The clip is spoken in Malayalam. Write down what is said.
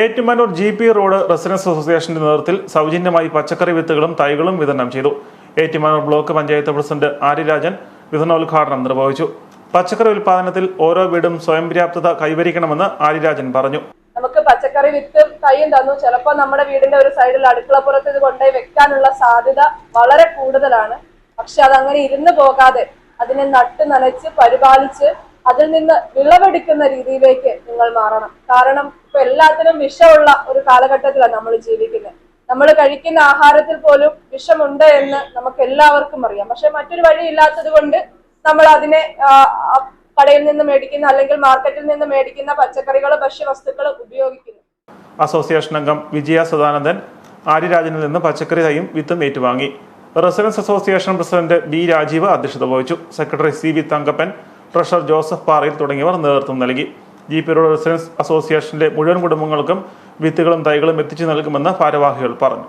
Ettumanoor G P road residence അസോസിയേഷന്റെ നേതൃത്വത്തിൽ സൗജന്യമായി പച്ചക്കറി വിത്തുകളും തൈകളും വിതരണം ചെയ്തു. ഏറ്റുമാനൂർ ബ്ലോക്ക് പഞ്ചായത്ത് പ്രസിഡന്റ് ആര്യരാജൻ വിതരണോദ്ഘാടനം നിർവഹിച്ചു. പച്ചക്കറി ഉൽപാദനത്തിൽ ഓരോ വീടും സ്വയം പര്യാപ്തത കൈവരിക്കണമെന്ന് ആര്യരാജൻ പറഞ്ഞു. നമുക്ക് പച്ചക്കറി വിത്ത് തൈയും തന്നു. ചിലപ്പോൾ നമ്മുടെ വീടിന്റെ ഒരു സൈഡിൽ അടുക്കളപ്പുറത്ത് ഇത് കൊണ്ടുപോയി വെക്കാനുള്ള സാധ്യത വളരെ കൂടുതലാണ്. പക്ഷെ അതങ്ങനെ ഇരുന്ന് പോകാതെ അതിനെ നട്ട് നനച്ച് പരിപാലിച്ച് അതിൽ നിന്ന് വിളവെടുക്കുന്ന രീതിയിലേക്ക് നിങ്ങൾ മാറണം. കാരണം ഇപ്പൊ എല്ലാത്തിനും വിഷമുള്ള ഒരു കാലഘട്ടത്തിലാണ് നമ്മൾ ജീവിക്കുന്നത്. നമ്മൾ കഴിക്കുന്ന ആഹാരത്തിൽ പോലും വിഷമുണ്ട് എന്ന് നമുക്ക് എല്ലാവർക്കും അറിയാം. പക്ഷെ മറ്റൊരു വഴി ഇല്ലാത്തത് കൊണ്ട് നമ്മൾ അതിനെ കടയിൽ നിന്ന് മേടിക്കുന്ന അല്ലെങ്കിൽ മാർക്കറ്റിൽ നിന്ന് മേടിക്കുന്ന പച്ചക്കറികൾ ഭക്ഷ്യവസ്തുക്കൾ ഉപയോഗിക്കുന്നു. അസോസിയേഷൻ അംഗം വിജയ സദാനന്ദൻ ആര്യരാജനിൽ നിന്ന് പച്ചക്കറി തൈയും വിത്തും ഏറ്റുവാങ്ങി. Residence association president B Rajeev അധ്യക്ഷത വഹിച്ചു. Secretary C V Thankappan treasurer Joseph Parayil തുടങ്ങിയവർ നേതൃത്വം നൽകി. ജി പി റോഡ് റെസിഡൻസ് അസോസിയേഷന്റെ മുഴുവൻ കുടുംബങ്ങൾക്കും വിത്തുകളും തൈകളും എത്തിച്ചു നൽകുമെന്ന് ഭാരവാഹികൾ പറഞ്ഞു.